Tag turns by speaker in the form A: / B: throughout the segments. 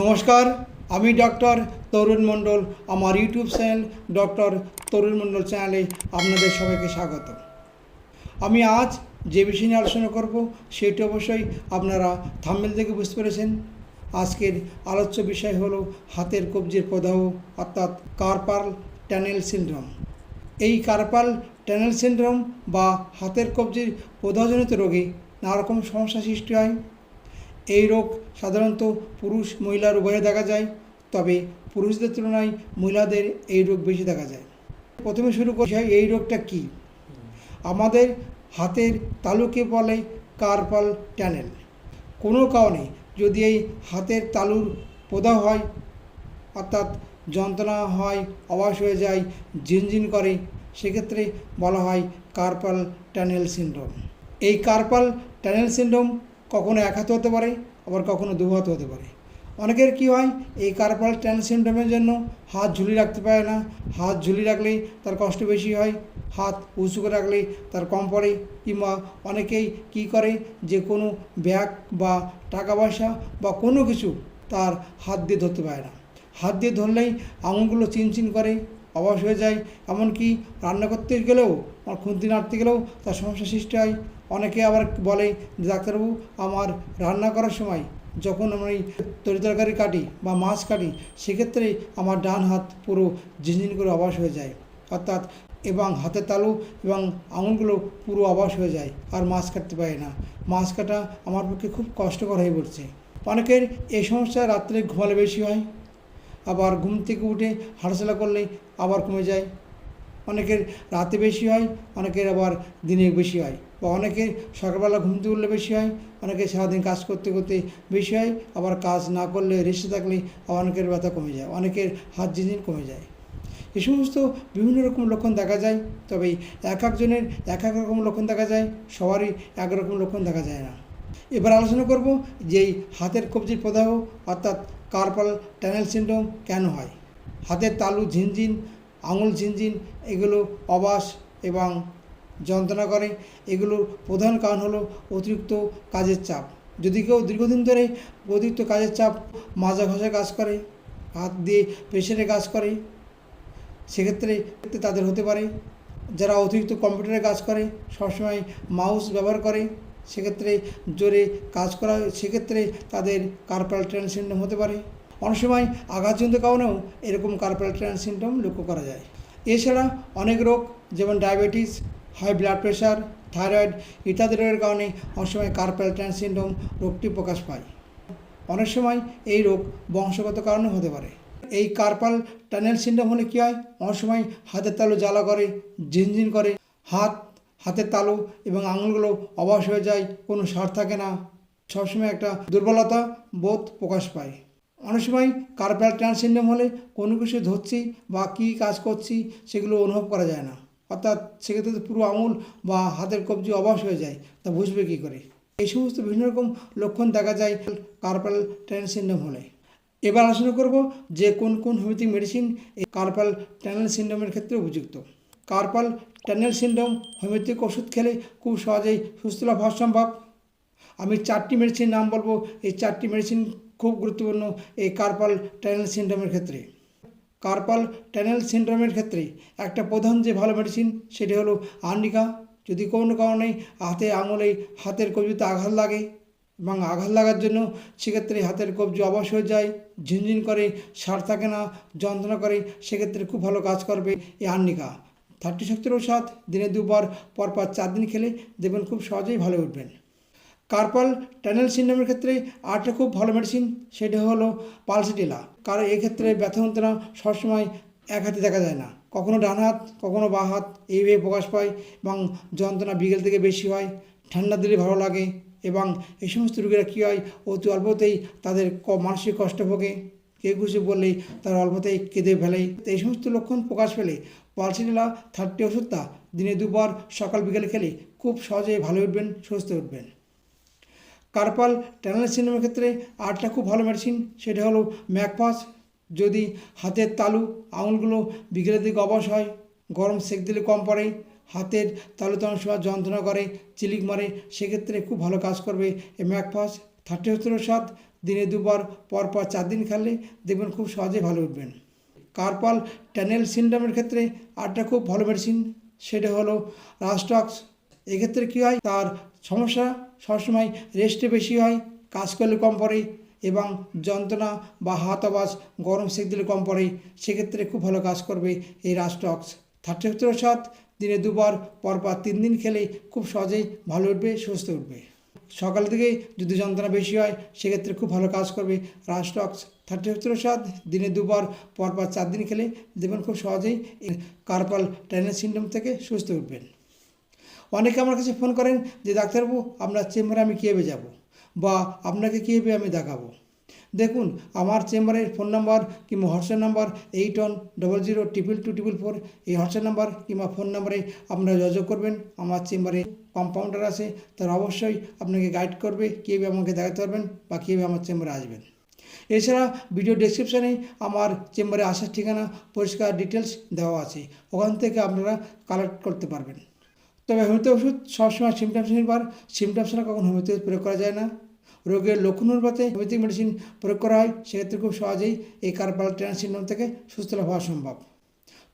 A: নমস্কার, আমি ডক্টর তরুণ মণ্ডল। আমার YouTube channel doctor Tarun Mondal চ্যানেলে আপনাদের সবাইকে স্বাগত। আমি আজ যে বিষয় নিয়ে আলোচনা করব, সেটি অবশ্যই আপনারা থাম্বেল থেকে বুঝতে পেরেছেন। আজকের আলোচ্য বিষয় হলো হাতের কবজির প্রদাহ, অর্থাৎ কার্পাল ট্যানেল সিনড্রোম। এই কার্পাল ট্যানেল সিনড্রোম বা হাতের কবজির প্রদাহজনিত রোগে নানা রকম সমস্যা সৃষ্টি হয়। এই রোগ সাধারণত পুরুষ, মহিলার উভয়ে দেখা যায়, তবে পুরুষদের তুলনায় মহিলাদের এই রোগ বেশি দেখা যায়। প্রথমে শুরু করছি এই রোগটা কি? আমাদের হাতের তালুকে বলে কার্পাল ট্যানেল কোনো কারণে যদি এই হাতের তালুর প্রদাহ হয়, অর্থাৎ যন্ত্রণা হয়, অবাস হয়ে যায়, ঝিনঝিন করে, সেক্ষেত্রে বলা হয় কার্পাল ট্যানেল সিনড্রোম। এই কার্পাল ট্যানেল সিনড্রোম কখনো এক হাতে হতে পারে, আবার কখনো দু হাতে হতে পারে। অনেকের কি হয়, এই কার্পাল ট্যানেল সিনড্রোমের জন্য হাত ঝুলি রাখতে পারে না। হাত ঝুলি রাখলে তার কষ্ট বেশি হয়, হাত উঁচু করে রাখলে তার কম পড়ে, কিংবা অনেকেই কি করে, যে কোনো ব্যাগ বা টাকা পয়সা বা কোনো কিছু তার হাত দিয়ে ধরতে পারে না। হাত দিয়ে ধরলেই আঙুলগুলো চিনচিন করে অবশ হয়ে যায়। এমনকি রান্না করতে গেলেও, আমার খুন্তি নাড়তে গেলেও তার সমস্যা সৃষ্টি হয়। অনেকে আবার বলে ডাক্তারবাবু, আমার রান্না করার সময় যখন আমি তরি তরকারি কাটি বা মাছ কাটি, সেক্ষেত্রে আমার ডান হাত পুরো ঝিনঝিন করে অবাস হয়ে যায়। অর্থাৎ, এবং হাতের তালু এবং আঙুলগুলো পুরো অবাস হয়ে যায়, আর মাছ কাটতে পারে না। মাছ কাটা আমার পক্ষে খুব কষ্টকর হয়ে পড়ছে। অনেকের এই সমস্যা রাত্রে ঘুমালে বেশি হয়। আবার ঘুম থেকে উঠে হাঁটাচলা করলে আবার কমে যায়। অনেকের রাতে বেশি হয়, অনেকের আবার দিনে বেশি হয় বা অনেকের সকালবেলা ঘুম থেকে উঠলে বেশি হয় অনেকের সারাদিন কাজ করতে করতে বেশি হয়, আবার কাজ না করলে রেস্টে থাকলে অনেকের ব্যথা কমে যায়, অনেকের হাত জিনিস কমে যায়। এ সমস্ত বিভিন্ন রকম লক্ষণ দেখা যায়, তবে এক একজনের এক এক রকম লক্ষণ দেখা যায়, সবারই একরকম লক্ষণ দেখা যায় না। এবার আলোচনা করব যে হাতের কবজির প্রদাহ অর্থাৎ কার্পাল ট্যানেল সিন্ড্রোম কেন হয়? হাতের তালু, ঝিনঝিন, আঙুল ঝিনঝিন, এগুলো অবাস এবং যন্ত্রণা করে। এগুলোর প্রধান কারণ হলো অতিরিক্ত কাজের চাপ। যদি কেউ দীর্ঘদিন ধরে অতিরিক্ত কাজের চাপ মাজা ঘষা কাজ করে, হাত দিয়ে প্রেশারে কাজ করে, সেক্ষেত্রে তাদের হতে পারে। যারা অতিরিক্ত কম্পিউটারে কাজ করে, সবসময় মাউস ব্যবহার করে সেক্ষেত্রে জোরে কাজ করা, সেক্ষেত্রে তাদের কার্পাল ট্রেন সিন্ড্রোম হতে পারে। অনেক সময় আঘাতজনিত কারণেও এরকম কার্পাল ট্রেন সিন্ড্রোম লক্ষ্য করা যায়। এছাড়া অনেক রোগ, যেমন diabetes high blood pressure thyroid ইত্যাদি রোগের কারণে অনেক সময় কার্পাল ট্রেন সিন্ড্রোম রোগটি প্রকাশ পায়। অনেক সময় এই রোগ বংশগত কারণে হতে পারে। এই কার্পাল টানেল সিন্ড্রোম হলে কী হয়? অনেক সময় হাতের তালু জ্বালা করে, ঝিনঝিন করে, হাত হাতের তালু এবং আঙুলগুলো অবাস হয়ে যায়, কোনো সার থাকে না। সবসময় একটা দুর্বলতা বোধ প্রকাশ পায়। অনেক সময় কার্পাল ট্রান সিন্ড্রোম হলে কোনো কিছু ধরছি বা কী কাজ করছি সেগুলো অনুভব করা যায় না। অর্থাৎ সেক্ষেত্রে পুরো আঙুল বা হাতের কবজি অবাস হয়ে যায়, তা বুঝবে কী করে? এই সমস্ত বিভিন্ন রকম লক্ষণ দেখা যায় কার্পাল ট্রান সিন্ড্রোম হলে। এবার আলোচনা করব যে কোন কোন হোমিওপ্যাথিক মেডিসিন এই কার্পাল টানেল সিন্ড্রোমের ক্ষেত্রে উপযুক্ত। কার্পাল, টানেল সিন্ড্রোম, হোমিওপ্যাথিক ওষুধ খেলে খুব সহজেই সুস্থ লাভ হওয়া সম্ভব। আমি চারটি মেডিসিন নাম বলব। এই চারটি মেডিসিন খুব গুরুত্বপূর্ণ এই কার্পাল, টানেল সিন্ড্রোমের ক্ষেত্রে। কার্পাল, টানেল সিন্ড্রোমের ক্ষেত্রে একটা প্রধান যে ভালো মেডিসিন সেটি হলো আর্নিকা। যদি কোনো কারণে হাতে আঙুলে হাতের কবিতে আঘাত লাগে এবং আঘাত লাগার জন্য সেক্ষেত্রে হাতের কবজি অবশ হয়ে যায়, ঝিনঝিন করে, সার থাকে না, যন্ত্রণা করে, সেক্ষেত্রে খুব ভালো কাজ করবে এই আর্নিকা। থার্টি শক্তির ঔষধ দিনে দুবার, পরপর চার দিন খেলে দেখবেন খুব সহজেই ভালো উঠবেন। কার্পাল টানেল সিন্ড্রোমের ক্ষেত্রে আরেকটা খুব ভালো মেডিসিন সেটা হলো পালসিটিলা। কারণ এক্ষেত্রে ব্যথা যন্ত্রণা সবসময় এক হাতে দেখা যায় না। কখনো ডান হাত, কখনো বা হাত, এইভাবে প্রকাশ পায় এবং যন্ত্রণা বিকেল থেকে বেশি হয়, ঠান্ডা দিলে ভালো লাগে এবং এই সমস্ত রোগীরা কী হয়, অতি অল্পতেই তাদের মানসিক কষ্ট ভোগে। কেউ কিছু বললেই তারা অল্পতেই কেঁদে ফেলে। এই সমস্ত লক্ষণ প্রকাশ পেলে পালসিটিলা থার্টি ওষুধটা দিনে দুবার সকাল বিকেলে খেলে খুব সহজেই ভালো উঠবেন, সুস্থ উঠবেন। কার্পাল ট্যানেল সিনেমার ক্ষেত্রে আরেকটা খুব ভালো মেডিসিন সেটা হলো ম্যাকফাস যদি হাতের তালু, আঙুলগুলো বিকেলের দিকে অবশ হয়, গরম সেক দিলে কম পড়ে, হাতের তালু তালু সময় যন্ত্রণা করে, চিলিক মারে, সেক্ষেত্রে খুব ভালো কাজ করবে এই ম্যাকফাস থার্টি হচ্ছে স্বাদ দিনে দুবার, পরপর চার দিন খেলে দেখবেন খুব সহজে ভালো উঠবেন। কার্পাল ট্যানেল সিন্ড্রোমের ক্ষেত্রে আরটা খুব ভালো মেডিসিন, সেটা হলো রাস্টক্স। এক্ষেত্রে কী হয়, তার সমস্যা সবসময় রেস্টে বেশি হয়, কাজ করলে কম পড়ে এবং যন্ত্রণা বা হাত আবাজ গরম সেক দিলে কম পড়ে, সেক্ষেত্রে খুব ভালো কাজ করবে এই রাস্টক্স। থার্টি সাত দিনে দুবার, পরপর তিন দিন খেলে খুব সহজেই ভালো উঠবে, সুস্থ উঠবে। সকাল থেকেই যদি যন্ত্রণা বেশি হয়, সেক্ষেত্রে খুব ভালো কাজ করবে। রাস্টক্স থার্টি সাত দিনে দুবার, পরপর চার দিন খেলে দেখবেন খুব সহজেই কার্পাল টাইনাল সিন্ড্রোম থেকে সুস্থ উঠবেন। অনেকে আমার কাছে ফোন করেন যে, ডাক্তারবাবু, আপনার চেম্বারে আমি কীভাবে যাব? বা, আপনাকে কীভাবে আমি দেখাবো? দেখুন, আমার চেম্বারের ফোন নাম্বার কিংবা WhatsApp number eight one double zero triple two triple four এই হোয়াটসঅ্যাপ নাম্বার কিংবা ফোন নাম্বারে আপনারা যোগাযোগ করবেন। আমার চেম্বারে কম্পাউন্ডার আছে, তারা অবশ্যই আপনাকে গাইড করবে কীভাবে আমাকে দেখাতে পারবেন বা কীভাবে আমার চেম্বারে আসবেন। এছাড়া ভিডিও ডেসক্রিপশানে আমার চেম্বারে আসার ঠিকানা, পরিষ্কার ডিটেলস দেওয়া আছে। ওখান থেকে আপনারা কালেক্ট করতে পারবেন। তবে হোমিওপ্যাথি ওষুধ সবসময় সিমটমস নির্ভর। সিমটমস ছাড়া কখন হোমিওপ্যাথি প্রয়োগ করা যায় না। রোগের লক্ষণ অনুপাতে হোমিওপ্যাথিক মেডিসিন প্রয়োগ করা হয়, সেক্ষেত্রে খুব সহজেই এই কার্পাল ট্রান্স সিন্ড্রোম থেকে সুস্থ লাভ হওয়া সম্ভব।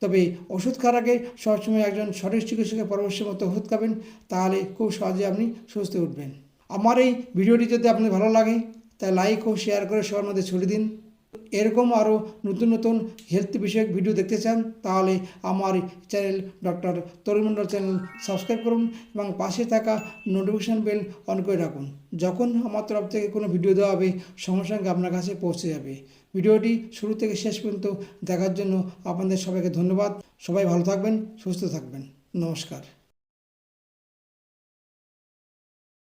A: তবে ওষুধ খাওয়ার আগে সবসময় একজন সঠিক চিকিৎসকের পরামর্শ মতো ওষুধ খাবেন, তাহলে খুব সহজে আপনি সুস্থ উঠবেন। আমার এই ভিডিওটি যদি আপনার ভালো লাগে তাই লাইক ও শেয়ার করে সবার মধ্যে ছড়িয়ে দিন। এরকম আরও নতুন নতুন হেলথ বিষয়ক ভিডিও দেখতে চান, তাহলে আমার channel doctor Tarun Mondal channel subscribe করুন এবং পাশে থাকা নোটিফিকেশান বেল অন করে রাখুন। যখন আমার তরফ থেকে কোনো ভিডিও দেওয়া হবে সঙ্গে সঙ্গে আপনার কাছে পৌঁছে যাবে। ভিডিওটি শুরু থেকে শেষ পর্যন্ত দেখার জন্য আপনাদের সবাইকে ধন্যবাদ। সবাই ভালো থাকবেন, সুস্থ থাকবেন। নমস্কার।